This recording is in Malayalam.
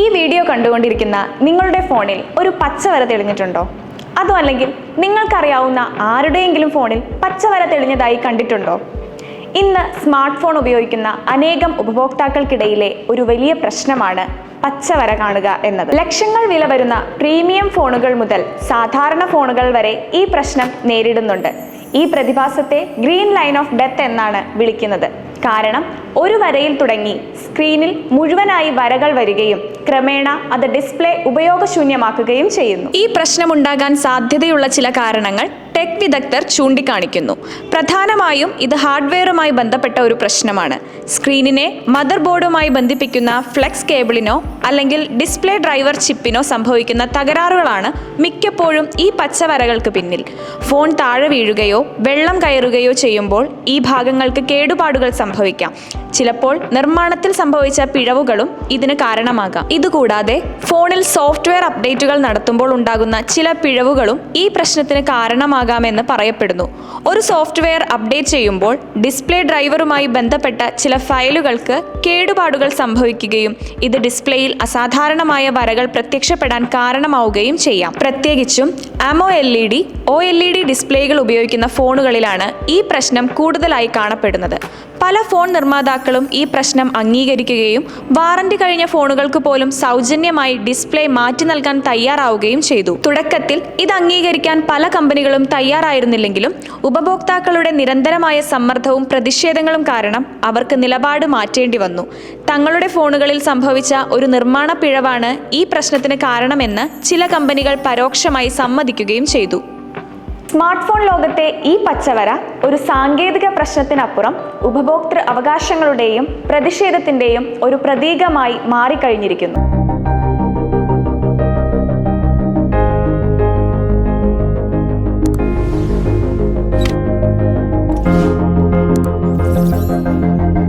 ഈ വീഡിയോ കണ്ടുകൊണ്ടിരിക്കുന്ന നിങ്ങളുടെ ഫോണിൽ ഒരു പച്ച വര തെളിഞ്ഞിട്ടുണ്ടോ? അതോ അല്ലെങ്കിൽ നിങ്ങൾക്കറിയാവുന്ന ആരുടെയെങ്കിലും ഫോണിൽ പച്ച വര തെളിഞ്ഞതായി കണ്ടിട്ടുണ്ടോ? ഇന്ന് സ്മാർട്ട് ഫോൺ ഉപയോഗിക്കുന്ന അനേകം ഉപഭോക്താക്കൾക്കിടയിലെ ഒരു വലിയ പ്രശ്നമാണ് പച്ചവര കാണുക എന്നത്. ലക്ഷങ്ങൾ വില വരുന്ന പ്രീമിയം ഫോണുകൾ മുതൽ സാധാരണ ഫോണുകൾ വരെ ഈ പ്രശ്നം നേരിടുന്നുണ്ട്. ഈ പ്രതിഭാസത്തെ ഗ്രീൻ ലൈൻ ഓഫ് ഡെത്ത് എന്നാണ് വിളിക്കുന്നത്. കാരണം ഒരു വരയിൽ തുടങ്ങി സ്ക്രീനിൽ മുഴുവനായി വരകൾ വരികയും ക്രമേണ അത് ഡിസ്പ്ലേ ഉപയോഗശൂന്യമാക്കുകയും ചെയ്യുന്നു. ഈ പ്രശ്നമുണ്ടാകാൻ സാധ്യതയുള്ള ചില കാരണങ്ങൾ ടെക് വിദഗ്ധർ ചൂണ്ടിക്കാണിക്കുന്നു. പ്രധാനമായും ഇത് ഹാർഡ്വെയറുമായി ബന്ധപ്പെട്ട ഒരു പ്രശ്നമാണ്. സ്ക്രീനിനെ മദർ ബോർഡുമായി ബന്ധിപ്പിക്കുന്ന ഫ്ലെക്സ് കേബിളിനോ അല്ലെങ്കിൽ ഡിസ്പ്ലേ ഡ്രൈവർ ചിപ്പിനോ സംഭവിക്കുന്ന തകരാറുകളാണ് മിക്കപ്പോഴും ഈ പച്ചവരകൾക്ക് പിന്നിൽ. ഫോൺ താഴെ വീഴുകയോ വെള്ളം കയറുകയോ ചെയ്യുമ്പോൾ ഈ ഭാഗങ്ങൾക്ക് കേടുപാടുകൾ സംഭവിക്കാം. ചിലപ്പോൾ നിർമ്മാണത്തിൽ സംഭവിച്ച പിഴവുകളും ഇതിന് കാരണമാകാം. ഇതുകൂടാതെ ഫോണിൽ സോഫ്റ്റ്വെയർ അപ്ഡേറ്റുകൾ നടത്തുമ്പോൾ ഉണ്ടാകുന്ന ചില പിഴവുകളും ഈ പ്രശ്നത്തിന് കാരണമാകാമെന്ന് പറയപ്പെടുന്നു. ഒരു സോഫ്റ്റ്വെയർ അപ്ഡേറ്റ് ചെയ്യുമ്പോൾ ഡിസ്പ്ലേ ഡ്രൈവറുമായി ബന്ധപ്പെട്ട ചില ഫയലുകൾക്ക് കേടുപാടുകൾ സംഭവിക്കുകയും ഇത് ഡിസ്പ്ലേയിൽ അസാധാരണമായ വരകൾ പ്രത്യക്ഷപ്പെടാൻ കാരണമാവുകയും ചെയ്യാം. പ്രത്യേകിച്ചും അമോ L E D O L E D ഡിസ്പ്ലേകൾ ഉപയോഗിക്കുന്ന ഫോണുകളിലാണ് ഈ പ്രശ്നം കൂടുതലായി കാണപ്പെടുന്നത്. പല ഫോൺ നിർമ്മാതാക്കളും ഈ പ്രശ്നം അംഗീകരിക്കുകയും വാറന്റി കഴിഞ്ഞ ഫോണുകൾക്ക് പോലും സൗജന്യമായി ഡിസ്പ്ലേ മാറ്റി നൽകാൻ തയ്യാറാവുകയും ചെയ്തു. തുടക്കത്തിൽ ഇത് അംഗീകരിക്കാൻ പല കമ്പനികളും തയ്യാറായിരുന്നില്ലെങ്കിലും ഉപഭോക്താക്കളുടെ നിരന്തരമായ സമ്മർദ്ദവും പ്രതിഷേധങ്ങളും കാരണം അവർക്ക് നിലപാട് മാറ്റേണ്ടി വന്നു. തങ്ങളുടെ ഫോണുകളിൽ സംഭവിച്ച ഒരു നിർമ്മാണ പിഴവാണ് ഈ പ്രശ്നത്തിന് കാരണമെന്ന് ചില കമ്പനികൾ പരോക്ഷമായി സമ്മതിക്കുകയും ചെയ്തു. സ്മാർട്ട് ഫോൺ ലോകത്തെ ഈ പച്ചവര ഒരു സാങ്കേതിക പ്രശ്നത്തിനപ്പുറം ഉപഭോക്തൃ അവകാശങ്ങളുടെയും പ്രതിഷേധത്തിന്റെയും ഒരു പ്രതീകമായി മാറിക്കഴിഞ്ഞിരിക്കുന്നു.